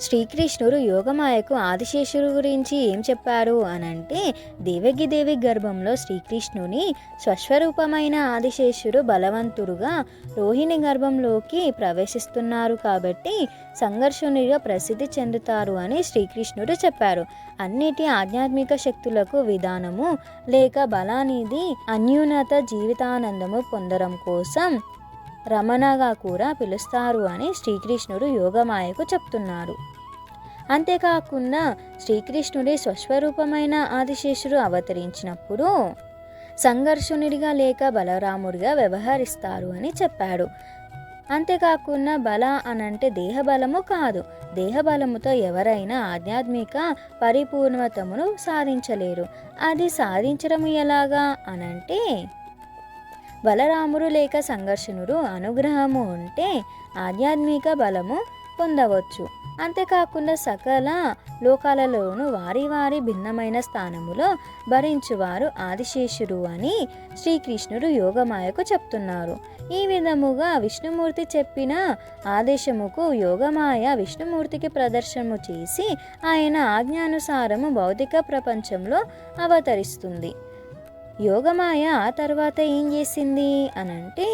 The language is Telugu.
శ్రీకృష్ణుడు యోగమాయకు ఆదిశేషుడు గురించి ఏం చెప్పారు అని అంటే దేవి గర్భంలో శ్రీకృష్ణుని స్వస్వరూపమైన ఆదిశేషుడు బలవంతుడుగా రోహిణి గర్భంలోకి ప్రవేశిస్తున్నారు కాబట్టి సంఘర్షణుడిగా ప్రసిద్ధి చెందుతారు అని శ్రీకృష్ణుడు చెప్పారు. అన్నిటి ఆధ్యాత్మిక శక్తులకు విధానము లేక బలానిది అన్యూనత జీవితానందము పొందడం కోసం రమణగా కూడా పిలుస్తారు అని శ్రీకృష్ణుడు యోగమాయకు చెప్తున్నారు. అంతేకాకుండా శ్రీకృష్ణుడి స్వస్వరూపమైన ఆదిశేషుడు అవతరించినప్పుడు సంఘర్షణుడిగా లేక బలరాముడిగా వ్యవహరిస్తారు అని చెప్పాడు. అంతేకాకుండా బల అనంటే దేహబలము కాదు. దేహబలముతో ఎవరైనా ఆధ్యాత్మిక పరిపూర్ణతమును సాధించలేరు. అది సాధించడం ఎలాగా అనంటే బలరాముడు లేక సంఘర్షణుడు అనుగ్రహము ఉంటే ఆధ్యాత్మిక బలము పొందవచ్చు. అంతేకాకుండా సకల లోకాలలోనూ వారి వారి భిన్నమైన స్థానములో భరించువారు ఆదిశేషుడు అని శ్రీకృష్ణుడు యోగమాయకు చెప్తున్నారు. ఈ విధముగా విష్ణుమూర్తి చెప్పిన ఆదేశముకు యోగమాయ విష్ణుమూర్తికి ప్రదర్శనము చేసి ఆయన ఆజ్ఞానుసారము భౌతిక ప్రపంచంలో అవతరిస్తుంది. యోగమాయ ఆ తర్వాత ఏం చేసింది అనంటే